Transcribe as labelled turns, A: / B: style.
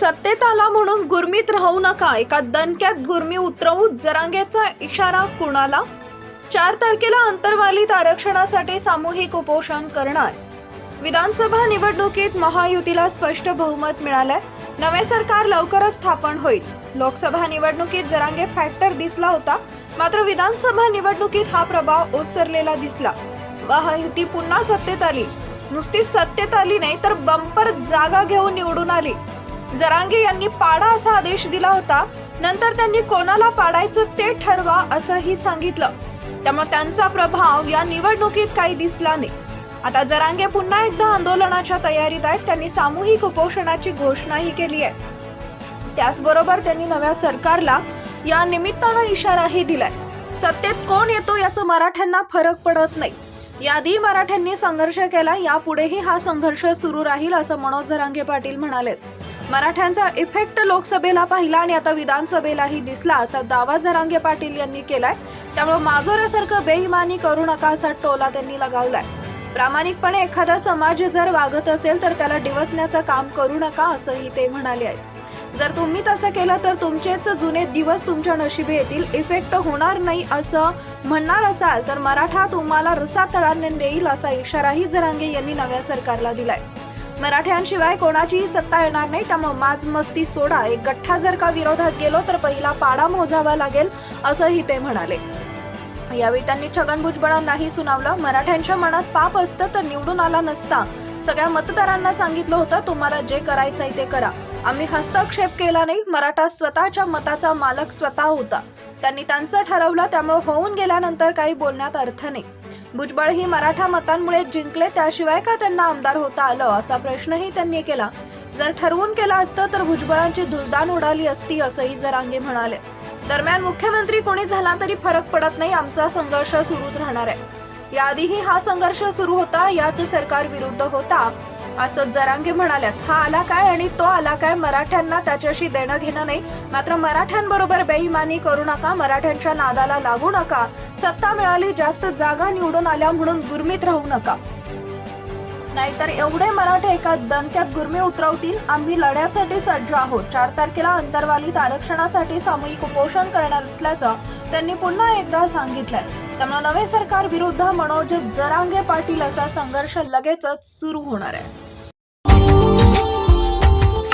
A: सत्तेत आला म्हणून गुरमीत राहू नका. एका दणक्यात गुरमी उतरवू जरांगेचा इशारा कुणाला? चार तारखेला अंतर्वालीत आरक्षणासाठी सामूहिक उपोषण करणार. विधानसभा निवडणुकीत महायुतीला स्पष्ट बहुमत मिळालंय. नवे सरकार लवकरच स्थापन होईल. लोकसभा निवडणुकीत जरांगे फॅक्टर दिसला होता. मात्र विधानसभा निवडणुकीत हा प्रभाव ओसरलेला दिसला. महायुती पुन्हा सत्तेत आली. नुसती सत्तेत आली नाही तर बंपर जागा घेऊन निवडून आली. जरांगे यांनी पाडा असा आदेश दिला होता. नंतर त्यांनी कोणाला पाडायचं ते ठरवा असंही सांगितलं. त्यामुळे त्यांचा प्रभाव या निवडणुकीत काही दिसला नाही. आता जरांगे पुन्हा एकदा आंदोलनाच्या तयारीत आहेत. त्यांनी सामूहिक उपोषणाची घोषणाही केली आहे. त्याचबरोबर त्यांनी नव्या सरकारला या निमित्तानं इशाराही दिलाय. सत्तेत कोण येतो याचं मराठ्यांना फरक पडत नाही. याआधी मराठ्यांनी संघर्ष केला यापुढेही हा संघर्ष सुरू राहील असं मनोज जरांगे पाटील म्हणाले मराठ्यांचा इफेक्ट लोकसभेला पाहिला आणि आता विधानसभेलाही दिसला असा दावा जरांगे पाटील यांनी केलाय. त्यामुळे माजोऱ्यासारखं बेईमानी करू नका असा टोला त्यांनी लगावलाय. प्रामाणिकपणे एखादा समाज जर वागत असेल तर त्याला डिवसण्याचं काम करू नका असंही ते म्हणाले आहेत. जर तुम्ही तसं केलं तर तुमचेच जुने दिवस तुमच्या नशिबी येतील. इफेक्ट होणार नाही असं म्हणणार असाल तर मराठा तुम्हाला रसातळाने देईल असा इशाराही जरांगे यांनी नव्या सरकारला दिलाय. मराठ्यांशिवाय कोणाचीही सत्ता येणार नाही. त्यामुळे माज मस्ती सोडा. एक गठ्ठा जर का विरोधात गेलो तर पहिला पाडा मोजावा लागेल असंही ते म्हणाले. यावेळी त्यांनी छगन भुजबळांनाही सुनावलं. मराठ्यांच्या मनात पाप असतं तर निवडून आला नसता. सगळ्या मतदारांना सांगितलं होतं तुम्हाला जे करायचंय ते करा. आम्ही हस्तक्षेप केला नाही मराठा स्वतःच्या मताचा मालक स्वतः होता. त्यांनी त्यांचं ठरवलं त्यामुळे होऊन गेल्यानंतर काही बोलण्यात अर्थ नाही. भुजबळ ही मराठा मतांमुळे जिंकले त्याशिवाय का त्यांना आमदार होता आलं? असा प्रश्नही त्यांनी केला. जर ठरवून केलं असतं तर भुजबळांची धुळदाण उडाली असती असंही जरांगे म्हणाले. दरम्यान मुख्यमंत्री कोणी झाला तरी फरक पडत नाही आमचा संघर्ष सुरूच राहणार आहे. याआधीही हा संघर्ष सुरू होता याच सरकार विरुद्ध होता. असं जरांगे म्हणाल्यात. हा आला काय आणि तो आला काय मराठ्यांना त्याच्याशी देणं घेणं नाही. मात्र मराठ्यांबरोबर बेईमानी करू नका मराठ्यांच्या नादाला लागू नका. सत्ता मिळाली जास्त जागा निवडून आल्या म्हणून गुरमीत राहू नका. नाहीतर एवढे मराठे एका दणक्यात गुरमी उतरवतील. आम्ही लढ्यासाठी सज्ज आहोत. चार तारखेला अंतर्वालीत आरक्षणासाठी सामूहिक उपोषण करणार असल्याचं त्यांनी पुन्हा एकदा सांगितलंय. त्यामुळे नवे सरकार विरुद्ध मनोज जरांगे पाटील असा संघर्ष लगेचच सुरू होणार आहे.